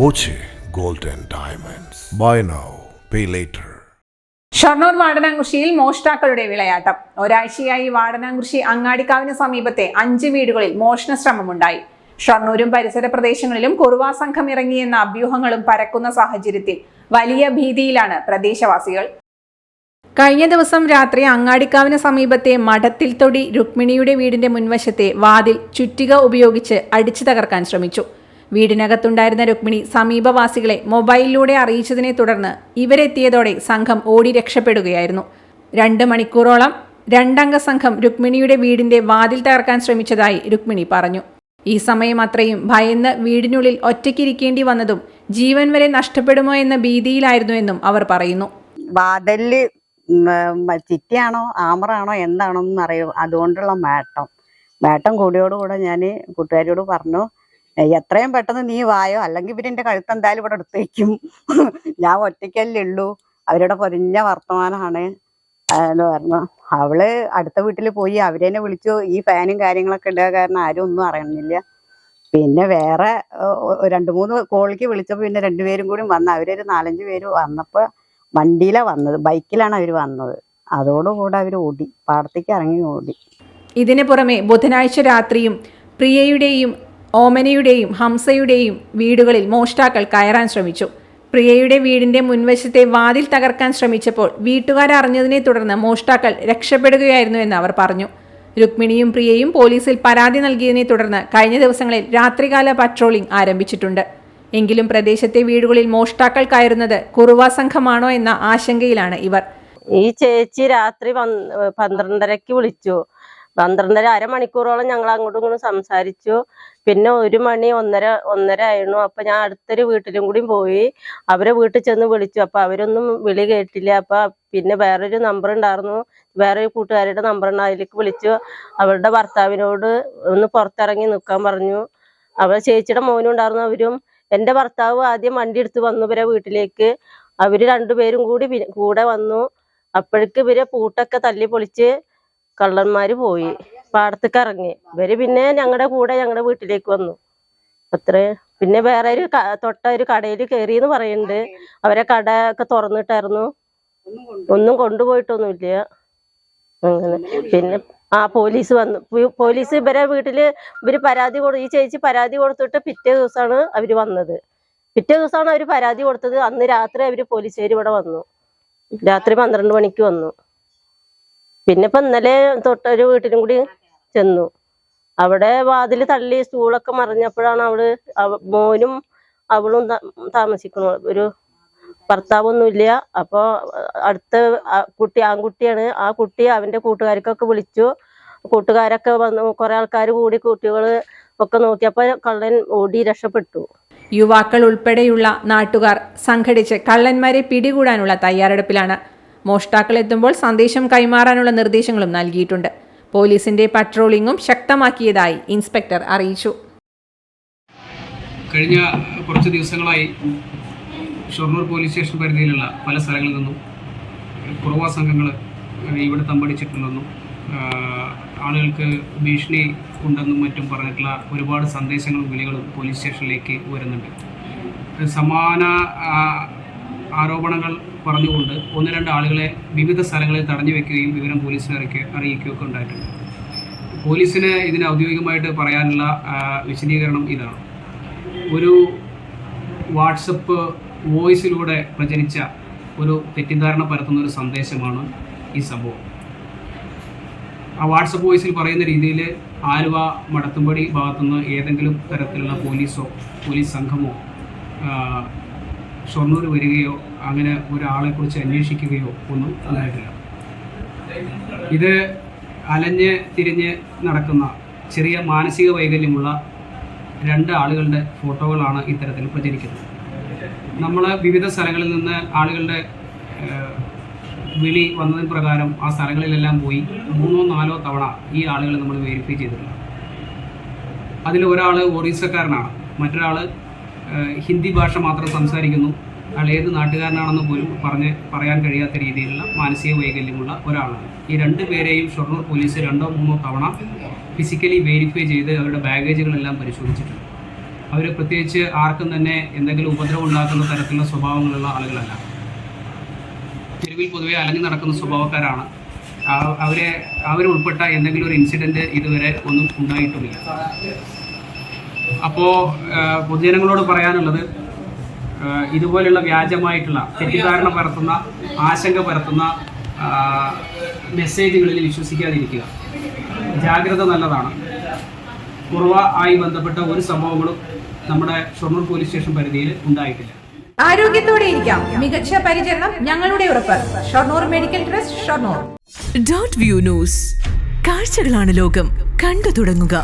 Boche gold and Diamonds. Buy now, pay later. Shoranur വാടനാംകുറിശ്ശിയിൽ മോഷ്ടാക്കളുടെ വിളയാട്ടം ഒരാഴ്ചയായി വാടനാംകുറിശ്ശി അങ്ങാടിക്കാവിന് സമീപത്തെ അഞ്ച് വീടുകളിൽ മോഷണ ശ്രമമുണ്ടായി ഷൊർണൂരും പരിസര പ്രദേശങ്ങളിലും കുറുവാ സംഘം ഇറങ്ങിയെന്ന അഭ്യൂഹങ്ങളും പരക്കുന്ന സാഹചര്യത്തിൽ വലിയ ഭീതിയിലാണ് പ്രദേശവാസികൾ കഴിഞ്ഞ ദിവസം രാത്രി അങ്ങാടിക്കാവിന് സമീപത്തെ മഠത്തിൽ തൊടി രുക്മിണിയുടെ വീടിന്റെ മുൻവശത്തെ വാതിൽ ചുറ്റിക ഉപയോഗിച്ച് അടിച്ചു തകർക്കാൻ ശ്രമിച്ചു വീടിനകത്തുണ്ടായിരുന്ന രുക്മിണി സമീപവാസികളെ മൊബൈലിലൂടെ അറിയിച്ചതിനെ തുടർന്ന് ഇവരെത്തിയതോടെ സംഘം ഓടി രക്ഷപ്പെടുകയായിരുന്നു. രണ്ട് മണിക്കൂറോളം രണ്ടംഗ സംഘം രുക്മിണിയുടെ വീടിന്റെ വാതിൽ തകർക്കാൻ ശ്രമിച്ചതായി രുക്മിണി പറഞ്ഞു. ഈ സമയം അത്രയും ഭയന്ന് വീടിനുള്ളിൽ ഒറ്റയ്ക്കിരിക്കേണ്ടി വന്നതും ജീവൻ വരെ നഷ്ടപ്പെടുമോ എന്ന ഭീതിയിലായിരുന്നുവെന്നും അവർ പറയുന്നു. വാതിൽ ചിറ്റിയാണോ ആമറാണോ എന്താണോ എന്നറിയോ അതുകൊണ്ടുള്ള മേട്ടം. മേട്ടം കൂടിയോടുകൂടെ ഞാൻ കൂട്ടുകാരിയോട് പറഞ്ഞു "ഏയ് എത്രയും പെട്ടെന്ന് നീ വായോ? അല്ലെങ്കിൽ പിന്നെ എന്റെ കഴുത്ത് എന്തായാലും ഇവിടെ എടുത്ത് വെക്കും. ഞാൻ ഒറ്റയ്ക്കല്ലേ ഉള്ളൂ. അവരുടെ പൊരിഞ്ഞ വർത്തമാനമാണ്. എന്ന് പറഞ്ഞു. അവൾ അടുത്ത വീട്ടിൽ പോയി അവരെന്നെ വിളിച്ചു. ഈ ഫാനും കാര്യങ്ങളൊക്കെ ഉണ്ടായ കാരണം ആരും ഒന്നും അറിയുന്നില്ല. പിന്നെ വേറെ രണ്ട് മൂന്ന് കോളിക്ക് വിളിച്ചപ്പോൾ പിന്നെ രണ്ടുപേരും കൂടി വന്ന് അവരൊരു നാലഞ്ച് പേര് വന്നപ്പോൾ വണ്ടിയിലാണ് വന്നത്. ബൈക്കിലാണ് അവർ വന്നത്. അതോടുകൂടെ അവർ ഓടി. പാടത്തേക്ക് ഇറങ്ങി ഓടി. ഇതിനു പുറമെ ബുധനാഴ്ച രാത്രിയും പ്രിയയുടെയും ഓമനയുടെയും ഹംസയുടെയും വീടുകളിൽ മോഷ്ടാക്കൾ കയറാൻ ശ്രമിച്ചു. പ്രിയയുടെ വീടിന്റെ മുൻവശത്തെ വാതിൽ തകർക്കാൻ ശ്രമിച്ചപ്പോൾ വീട്ടുകാരറിഞ്ഞതിനെ തുടർന്ന് മോഷ്ടാക്കൾ രക്ഷപ്പെടുകയായിരുന്നു എന്ന് അവർ പറഞ്ഞു. രുക്മിണിയും പ്രിയയും പോലീസിൽ പരാതി നൽകിയതിനെ തുടർന്ന് കഴിഞ്ഞ ദിവസങ്ങളിൽ രാത്രികാല പട്രോളിംഗ് ആരംഭിച്ചിട്ടുണ്ട്. എങ്കിലും പ്രദേശത്തെ വീടുകളിൽ മോഷ്ടാക്കൾ കയറുന്നത് കുറുവാ സംഘമാണോ എന്ന ആശങ്കയിലാണ് ഇവർ. ഈ ചേച്ചി രാത്രി പന്ത് പന്ത്രണ്ടരക്ക് വിളിച്ചു. പന്ത്രണ്ടര അരമണിക്കൂറോളം ഞങ്ങൾ അങ്ങോട്ടും ഇങ്ങോട്ടും സംസാരിച്ചു. പിന്നെ ഒരു മണി ഒന്നര ഒന്നര ആയിരുന്നു. അപ്പൊ ഞാൻ അടുത്തൊരു വീട്ടിലും കൂടി പോയി. അവരെ വീട്ടിൽ ചെന്ന് വിളിച്ചു. അപ്പൊ അവരൊന്നും വിളി കേട്ടില്ല. അപ്പൊ പിന്നെ വേറൊരു നമ്പർ ഉണ്ടായിരുന്നു. വേറൊരു കൂട്ടുകാരുടെ നമ്പർ ഉണ്ട്. വിളിച്ചു. അവരുടെ ഭർത്താവിനോട് ഒന്ന് പുറത്തിറങ്ങി നിൽക്കാൻ പറഞ്ഞു. അവരുടെ ചേച്ചിയുടെ മോനും ഉണ്ടായിരുന്നു. അവരും എന്റെ ഭർത്താവ് ആദ്യം വണ്ടി എടുത്ത് വന്നു ഇവരെ വീട്ടിലേക്ക്. അവർ രണ്ടുപേരും കൂടി കൂടെ വന്നു. അപ്പോഴേക്ക് ഇവരെ പൂട്ടൊക്കെ തല്ലി പൊളിച്ച് കള്ളന്മാര് പോയി. പാടത്തേക്ക് ഇറങ്ങി. ഇവർ പിന്നെ ഞങ്ങളുടെ കൂടെ ഞങ്ങളുടെ വീട്ടിലേക്ക് വന്നു. അത്രേ. പിന്നെ വേറെ ഒരു തൊട്ട ഒരു കടയിൽ കയറി എന്ന് പറയുന്നുണ്ട് അവരെ കട ഒക്കെ തുറന്നിട്ടായിരുന്നു. ഒന്നും കൊണ്ടുപോയിട്ടൊന്നുമില്ല. അങ്ങനെ. പിന്നെ ആ പോലീസ് വന്നു. പോലീസ് ഇവരെ വീട്ടിൽ ഇവർ പരാതി കൊടു ഈ ചേച്ചി പരാതി കൊടുത്തിട്ട് പിറ്റേ ദിവസമാണ് അവർ വന്നത്. പിറ്റേ ദിവസമാണ് അവർ പരാതി കൊടുത്തത്. അന്ന് രാത്രി അവർ പോലീസുകാർ ഇവിടെ വന്നു. രാത്രി പന്ത്രണ്ട് മണിക്ക് വന്നു. പിന്നെ ഇപ്പൊ ഇന്നലെ തൊട്ടൊരു വീട്ടിലും കൂടി ചെന്നു. അവിടെ വാതിൽ തള്ളി സ്റ്റൂളൊക്കെ മറിഞ്ഞപ്പോഴാണ് അവൾ മോനും അവളും താമസിക്കുന്നു ഒരു ഭർത്താവൊന്നുമില്ല. അപ്പൊ അടുത്ത കുട്ടി ആൺകുട്ടിയാണ്. ആ കുട്ടി അവന്റെ കൂട്ടുകാർക്കൊക്കെ വിളിച്ചു. കൂട്ടുകാരൊക്കെ വന്നു. കുറെ ആൾക്കാർ കൂടി കുട്ടികൾ ഒക്കെ നോക്കിയപ്പോ കള്ളൻ ഓടി രക്ഷപ്പെട്ടു. യുവാക്കൾ ഉൾപ്പെടെയുള്ള നാട്ടുകാർ സംഘടിച്ച് കള്ളന്മാരെ പിടികൂടാനുള്ള തയ്യാറെടുപ്പിലാണ് മോഷ്ടാക്കൾ എത്തുമ്പോൾ സന്ദേശം കൈമാറാനുള്ള നിർദ്ദേശങ്ങളും നൽകിയിട്ടുണ്ട്. പോലീസിന്റെ പട്രോളിംഗും ശക്തമാക്കിയതായി ഇൻസ്പെക്ടർ അറിയിച്ചു. കഴിഞ്ഞ കുറച്ച് ദിവസങ്ങളായി ഷൊർണൂർ പോലീസ് സ്റ്റേഷൻ പരിധിയിലുള്ള പല സ്ഥലങ്ങളിൽ നിന്നും കുറവ സംഘങ്ങൾ ഇവിടെ തമ്പടിച്ചിട്ടുണ്ടെന്നും ആളുകൾക്ക് ഭീഷണി ഉണ്ടെന്നും മറ്റും പറഞ്ഞിട്ടുള്ള ഒരുപാട് സന്ദേശങ്ങളും വിളികളും പോലീസ് സ്റ്റേഷനിലേക്ക് വരുന്നുണ്ട്. സമാന ആരോപണങ്ങൾ പറഞ്ഞുകൊണ്ട് ഒന്ന് രണ്ട് ആളുകളെ വിവിധ സ്ഥലങ്ങളിൽ തടഞ്ഞു വെക്കുകയും വിവരം പോലീസിനെ അറിയിക്കുക അറിയിക്കുകയൊക്കെ ഉണ്ടായിട്ടുണ്ട്. പോലീസിന് ഇതിന് ഔദ്യോഗികമായിട്ട് പറയാനുള്ള വിശദീകരണം ഇതാണ്. ഒരു വാട്സപ്പ് വോയിസിലൂടെ പ്രചരിച്ച ഒരു തെറ്റിദ്ധാരണ പരത്തുന്ന ഒരു സന്ദേശമാണ് ഈ സംഭവം. ആ വാട്സപ്പ് വോയിസിൽ പറയുന്ന രീതിയിൽ ആലുവ മടത്തുംപടി ഭാഗത്തുനിന്ന് ഏതെങ്കിലും തരത്തിലുള്ള പോലീസോ പോലീസ് സംഘമോ ഷൊർണൂർ വരികയോ അങ്ങനെ ഒരാളെ കുറിച്ച് അന്വേഷിക്കുകയോ ഒന്നും ഉണ്ടായിട്ടില്ല. ഇത് അലഞ്ഞ് തിരിഞ്ഞ് നടക്കുന്ന ചെറിയ മാനസിക വൈകല്യമുള്ള രണ്ട് ആളുകളുടെ ഫോട്ടോകളാണ് ഇത്തരത്തിൽ പ്രചരിക്കുന്നത്. നമ്മൾ വിവിധ സ്ഥലങ്ങളിൽ നിന്ന് ആളുകളുടെ വിളി വന്നതിന് പ്രകാരം ആ സ്ഥലങ്ങളിലെല്ലാം പോയി മൂന്നോ നാലോ തവണ ഈ ആളുകളെ നമ്മൾ വെരിഫൈ ചെയ്തിട്ടുണ്ട്. അതിൽ ഒരാൾ ഒറീസക്കാരനാണ്. മറ്റൊരാൾ ഹിന്ദി ഭാഷ മാത്രം സംസാരിക്കുന്നു. അയാൾ ഏത് നാട്ടുകാരനാണെന്ന് പോലും പറഞ്ഞ് പറയാൻ കഴിയാത്ത രീതിയിലുള്ള മാനസിക വൈകല്യമുള്ള ഒരാളാണ്. ഈ രണ്ട് പേരെയും ഷൊർണൂർ പോലീസ് രണ്ടോ മൂന്നോ തവണ ഫിസിക്കലി വെരിഫൈ ചെയ്ത് അവരുടെ ബാഗേജുകളെല്ലാം പരിശോധിച്ചിട്ടുണ്ട്. അവർ പ്രത്യേകിച്ച് ആർക്കും തന്നെ എന്തെങ്കിലും ഉപദ്രവം ഉണ്ടാക്കുന്ന തരത്തിലുള്ള സ്വഭാവങ്ങളുള്ള ആളുകളല്ല. തെരുവിൽ പൊതുവെ അലഞ്ഞു നടക്കുന്ന സ്വഭാവക്കാരാണ്. അവരെ അവരുൾപ്പെട്ട എന്തെങ്കിലും ഒരു ഇൻസിഡന്റ് ഇതുവരെ ഒന്നും ഉണ്ടായിട്ടുമില്ല. അപ്പോൾ പൊതുജനങ്ങളോട് പറയാനുള്ളത് ഇതുപോലെയുള്ള ഇതുപോലുള്ള വ്യാജമായിട്ടുള്ള തെറ്റിദ്ധാരണ പരത്തുന്ന ആശങ്ക പരത്തുന്ന മെസ്സേജുകളിൽ വിശ്വസിക്കാതിരിക്കുക. ജാഗ്രത നല്ലതാണ്. കുറവ ആയി ബന്ധപ്പെട്ട ഒരു സംഭവങ്ങളും നമ്മുടെ ഷൊർണൂർ പോലീസ് സ്റ്റേഷൻ പരിധിയിൽ ഉണ്ടായിട്ടില്ല. ആരോഗ്യത്തോടെ ഇരിക്കാം. മികച്ച പരിചരണം ഞങ്ങളുടെ ഉറപ്പ്. Shoranur medical trust Shoranur. Dot view news കാഴ്ചകളാണ് ലോകം. കണ്ടു തുടങ്ങുക.